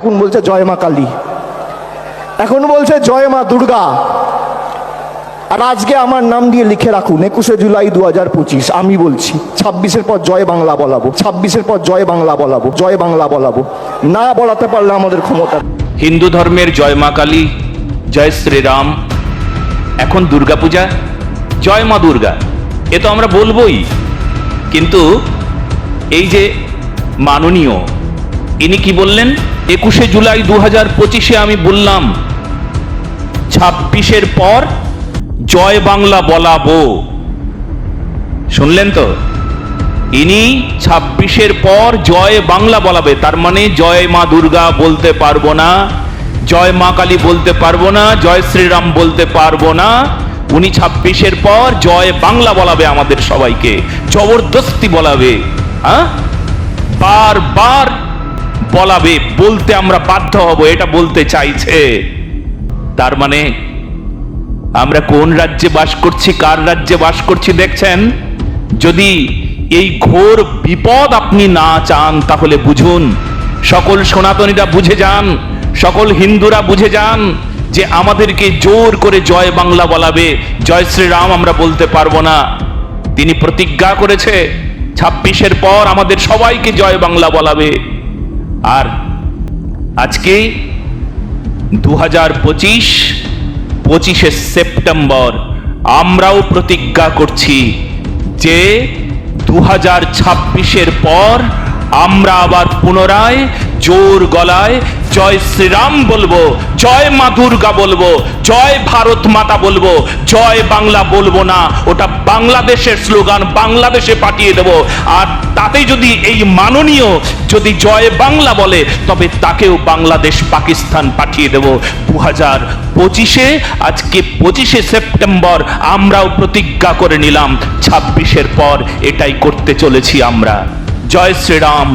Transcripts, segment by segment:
এখন বলছে জয় মা কালী। এখন বলছে জয় মা দুর্গা। আর আজকে আমার নাম দিয়ে লিখে রাখুন, একুশে জুলাই দু হাজার পঁচিশ, আমি বলছি, ছাব্বিশের পর জয় বাংলা বলাবো, ছাব্বিশের পর জয় বাংলা বলাবো, জয় বাংলা বলাবো। না বলাতে পারলে আমাদের ক্ষমতা হিন্দু ধর্মের জয় মা কালী, জয় শ্রীরাম। এখন দুর্গাপূজা, জয় মা দুর্গা। এ তো আমরা বলবোই। কিন্তু এই যে মাননীয় ইনি কি বললেন? একুশে জুলাই দু হাজার পঁচিশে আমি বললাম, ছাব্বিশের পর জয় বাংলা বলাবো। শুনলেন তো? ইনি ছাব্বিশের পর জয় বাংলা বলাবে, তার মানে জয় মা দুর্গা বলতে পারব না, জয় মা কালী বলতে পারব না, জয় শ্রীরাম বলতে পারব না। উনি ছাব্বিশের পর জয় বাংলা বলাবে আমাদের সবাইকে, জবরদস্তি বলাবে হ্যাঁ? বারবার বলাবে, বলতে আমরা বাধ্য হব, এটা বলতে চাইছে। তার মানে আমরা কোন রাজ্যে বাস করছি, কার রাজ্যে বাস করছি দেখছেন? যদি এই ঘোর বিপদ আপনি না চান, তাহলে বুঝুন, সকল সনাতনীরা বুঝে যান, সকল হিন্দুরা বুঝে যান যে আমাদেরকে জোর করে জয় বাংলা বলাবে, জয় শ্রীরাম আমরা বলতে পারব না। তিনি প্রতিজ্ঞা করেছে, ছাব্বিশের পর আমাদের সবাইকে জয় বাংলা বলাবে। আর আজকে দু হাজার পঁচিশ, পঁচিশে সেপ্টেম্বর আমরাও প্রতিজ্ঞা করছি যে দু হাজার ছাব্বিশের পর আমরা আবার পুনরায় জোর গলায় জয় শ্রীরাম বলব, জয় মা দুর্গা বলব, জয় ভারত মাতা বলব, জয় বাংলা বলব না। ওটা বাংলাদেশের স্লোগান, বাংলাদেশে পাঠিয়ে দেব। আর তাতে যদি এই মাননীয় যদি জয় বাংলা বলে, তবে তাকেও বাংলাদেশ পাকিস্তান পাঠিয়ে দেব। দু হাজার পঁচিশে, আজকে পঁচিশে সেপ্টেম্বর, আমরাও প্রতিজ্ঞা করে নিলাম, ছাব্বিশের পর এটাই করতে চলেছি আমরা। জয় শ্রীরাম,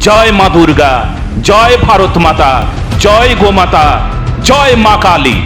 জয় মা দুর্গা। জয় ভারত মাতা জয় গোমাতা জয় মা কালী।